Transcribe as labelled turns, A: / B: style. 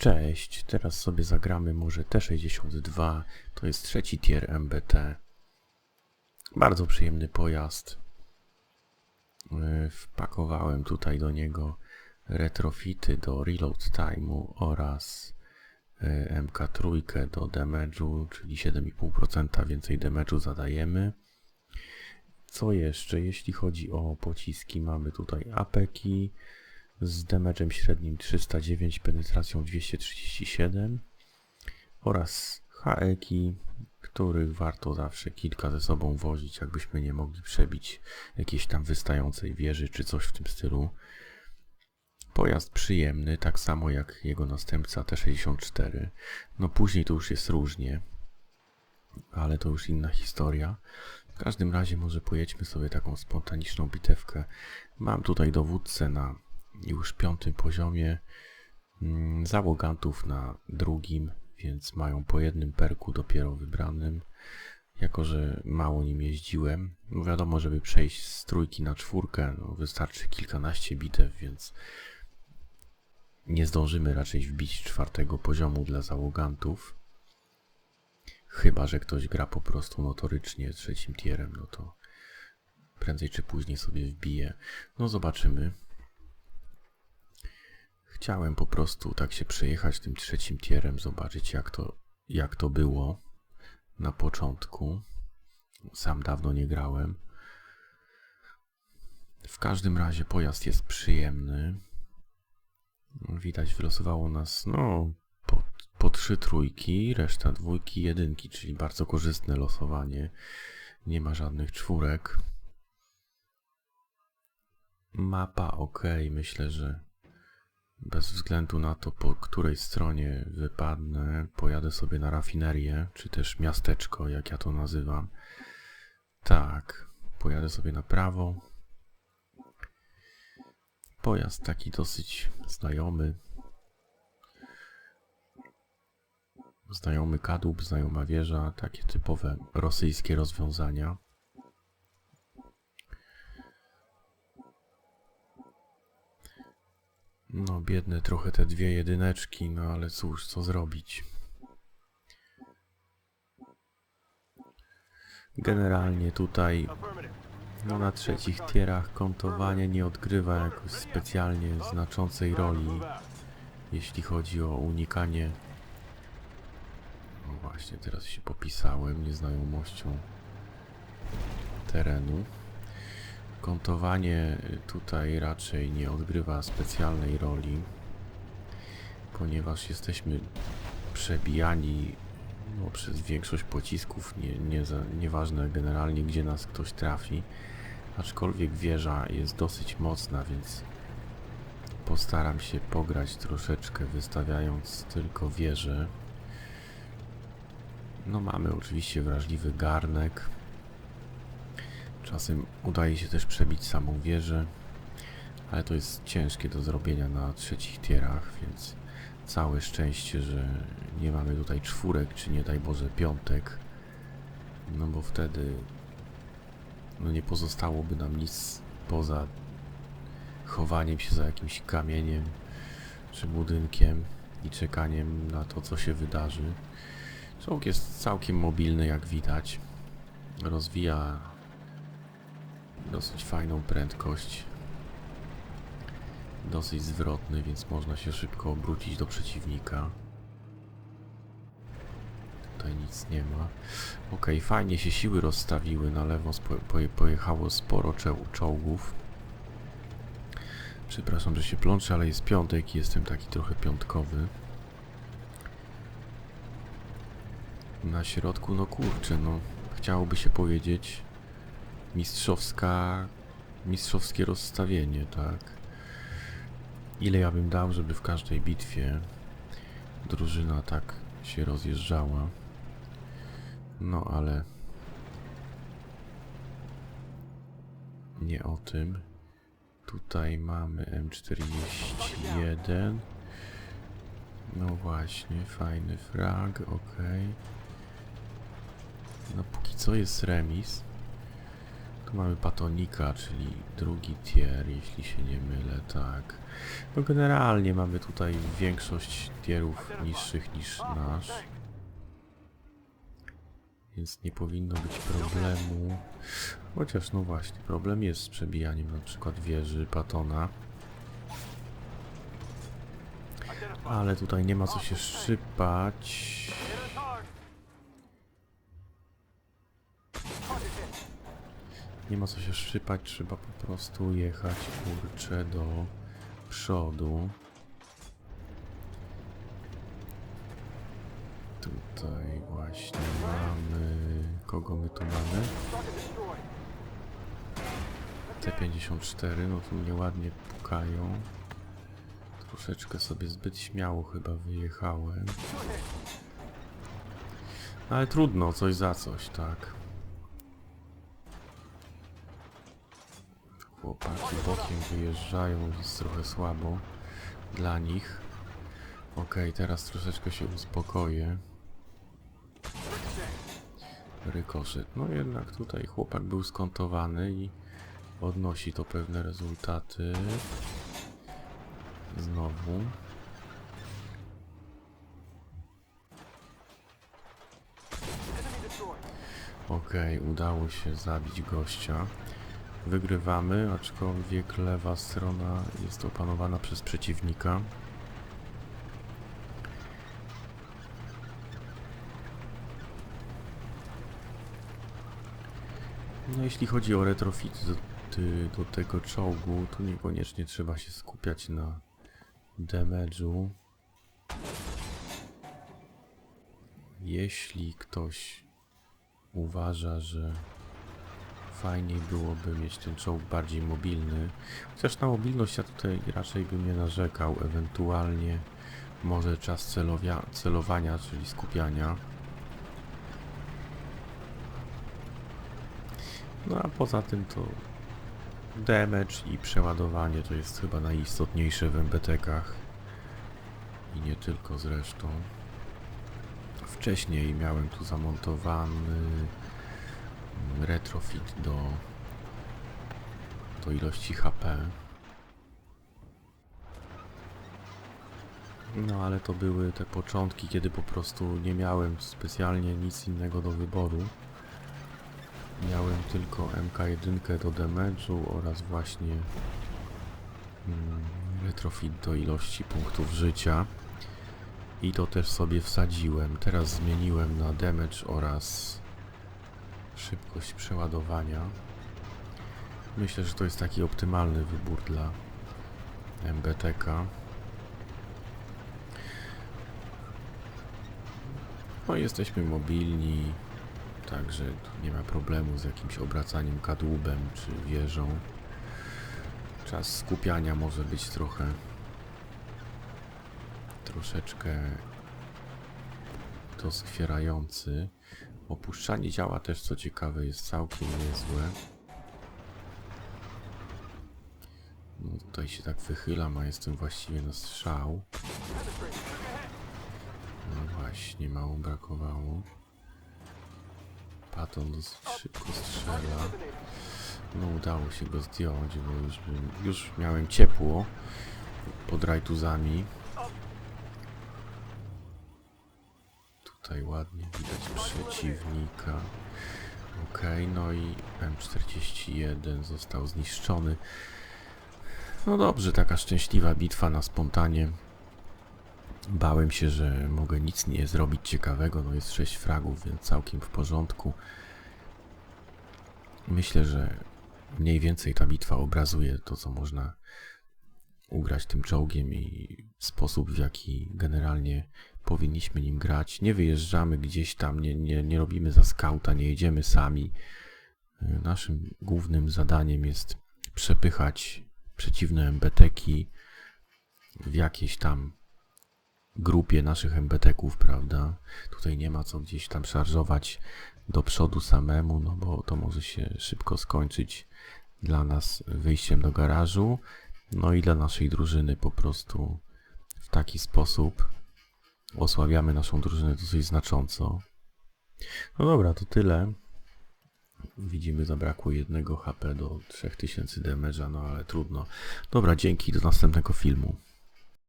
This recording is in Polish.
A: Cześć, teraz sobie zagramy może T62, to jest trzeci tier MBT. Bardzo przyjemny pojazd. Yy, Wpakowałem tutaj do niego retrofity do reload time'u oraz yy, MK3 do damage'u, czyli 7,5% więcej damage'u zadajemy. Co jeszcze? Jeśli chodzi o pociski, mamy tutaj apeki z damage'em średnim 309, penetracją 237 oraz haeki, których warto zawsze kilka ze sobą wozić, jakbyśmy nie mogli przebić jakiejś tam wystającej wieży czy coś w tym stylu. Pojazd przyjemny, tak samo jak jego następca T64. No później to już jest różnie, ale to już inna historia. W każdym razie może pojedźmy sobie taką spontaniczną bitewkę. Mam tutaj dowódcę na już piątym poziomie, mm, załogantów na drugim, więc mają po jednym perku dopiero wybranym. Jako, że mało nim jeździłem, no wiadomo, żeby przejść z trójki na czwórkę, no wystarczy kilkanaście bitew, więc nie zdążymy raczej wbić czwartego poziomu dla załogantów. Chyba, że ktoś gra po prostu notorycznie trzecim tierem, no to prędzej czy później sobie wbije. No zobaczymy. Chciałem po prostu tak się przejechać tym trzecim tierem, zobaczyć jak to, jak to było na początku. Sam dawno nie grałem. W każdym razie pojazd jest przyjemny. Widać wylosowało nas, no, po, po trzy trójki, reszta dwójki, jedynki, czyli bardzo korzystne losowanie. Nie ma żadnych czwórek. Mapa ok, myślę, że bez względu na to, po której stronie wypadnę, pojadę sobie na rafinerię, czy też miasteczko, jak ja to nazywam. Tak, pojadę sobie na prawo. Pojazd taki dosyć znajomy. Znajomy kadłub, znajoma wieża, takie typowe rosyjskie rozwiązania. No, biedne trochę te dwie jedyneczki, no ale cóż, co zrobić. Generalnie tutaj, no na trzecich tierach kontowanie nie odgrywa jakoś specjalnie znaczącej roli, jeśli chodzi o unikanie... No właśnie, teraz się popisałem nieznajomością terenu. Kontowanie tutaj raczej nie odgrywa specjalnej roli, ponieważ jesteśmy przebijani no, przez większość pocisków, nie, nie za, nieważne generalnie gdzie nas ktoś trafi, aczkolwiek wieża jest dosyć mocna, więc postaram się pograć troszeczkę wystawiając tylko wieżę. No mamy oczywiście wrażliwy garnek, Czasem udaje się też przebić samą wieżę, ale to jest ciężkie do zrobienia na trzecich tierach, więc całe szczęście, że nie mamy tutaj czwórek, czy nie daj Boże piątek, no bo wtedy no nie pozostałoby nam nic poza chowaniem się za jakimś kamieniem czy budynkiem i czekaniem na to, co się wydarzy. Czołg jest całkiem mobilny, jak widać. Rozwija dosyć fajną prędkość. Dosyć zwrotny, więc można się szybko obrócić do przeciwnika. Tutaj nic nie ma. Ok, fajnie się siły rozstawiły. Na lewo pojechało sporo czołgów. Przepraszam, że się plączę, ale jest piątek i jestem taki trochę piątkowy. Na środku, no kurczę, no chciałoby się powiedzieć mistrzowska, mistrzowskie rozstawienie, tak? Ile ja bym dał, żeby w każdej bitwie drużyna tak się rozjeżdżała. No ale nie o tym. Tutaj mamy M41. No właśnie, fajny frag, ok. No póki co jest remis Tu mamy Patonika, czyli drugi tier, jeśli się nie mylę, tak. No generalnie mamy tutaj większość tierów niższych niż nasz. Więc nie powinno być problemu. Chociaż no właśnie, problem jest z przebijaniem na przykład wieży Patona. Ale tutaj nie ma co się szczypać. Nie ma co się szczypać, trzeba po prostu jechać kurczę do przodu. Tutaj właśnie mamy... Kogo my tu mamy? T54, no tu mnie ładnie pukają. Troszeczkę sobie zbyt śmiało chyba wyjechałem. Ale trudno, coś za coś, tak. Chłopaki bokiem wyjeżdżają, jest trochę słabo dla nich. Okej, teraz troszeczkę się uspokoję. Rykoszet. No jednak tutaj chłopak był skontowany i odnosi to pewne rezultaty. Znowu. Okej, udało się zabić gościa. Wygrywamy, aczkolwiek lewa strona jest opanowana przez przeciwnika. No jeśli chodzi o retrofit do, do tego czołgu, to niekoniecznie trzeba się skupiać na damage'u. Jeśli ktoś uważa, że fajniej byłoby mieć ten czołg bardziej mobilny, chociaż na mobilność ja tutaj raczej bym nie narzekał, ewentualnie może czas celowia, celowania, czyli skupiania. No a poza tym to damage i przeładowanie to jest chyba najistotniejsze w MBT-kach i nie tylko zresztą. Wcześniej miałem tu zamontowany retrofit do, do ilości HP. No ale to były te początki, kiedy po prostu nie miałem specjalnie nic innego do wyboru. Miałem tylko MK1 do damage'u oraz właśnie mm, retrofit do ilości punktów życia. I to też sobie wsadziłem. Teraz zmieniłem na damage oraz szybkość przeładowania. Myślę, że to jest taki optymalny wybór dla MBTK. No jesteśmy mobilni, także nie ma problemu z jakimś obracaniem kadłubem czy wieżą. Czas skupiania może być trochę troszeczkę doskwierający. Opuszczanie działa też, co ciekawe, jest całkiem niezłe. No tutaj się tak wychylam, a jestem właściwie na strzał. No właśnie, mało brakowało. Paton szybko strzela. No udało się go zdjąć, bo już, już miałem ciepło pod rajtuzami. Tutaj ładnie widać przeciwnika. Ok, no i M41 został zniszczony. No dobrze, taka szczęśliwa bitwa na spontanie. Bałem się, że mogę nic nie zrobić ciekawego. No jest 6 fragów, więc całkiem w porządku. Myślę, że mniej więcej ta bitwa obrazuje to, co można ugrać tym czołgiem i sposób, w jaki generalnie powinniśmy nim grać. Nie wyjeżdżamy gdzieś tam, nie, nie, nie robimy za skauta, nie jedziemy sami. Naszym głównym zadaniem jest przepychać przeciwne MBTki w jakiejś tam grupie naszych MBTków, prawda? Tutaj nie ma co gdzieś tam szarżować do przodu samemu, no bo to może się szybko skończyć dla nas wyjściem do garażu, no i dla naszej drużyny po prostu w taki sposób osłabiamy naszą drużynę dosyć znacząco. No dobra, to tyle. widzimy zabrakło jednego HP do 3000 damage'a, no ale trudno. Dobra, dzięki, do następnego filmu.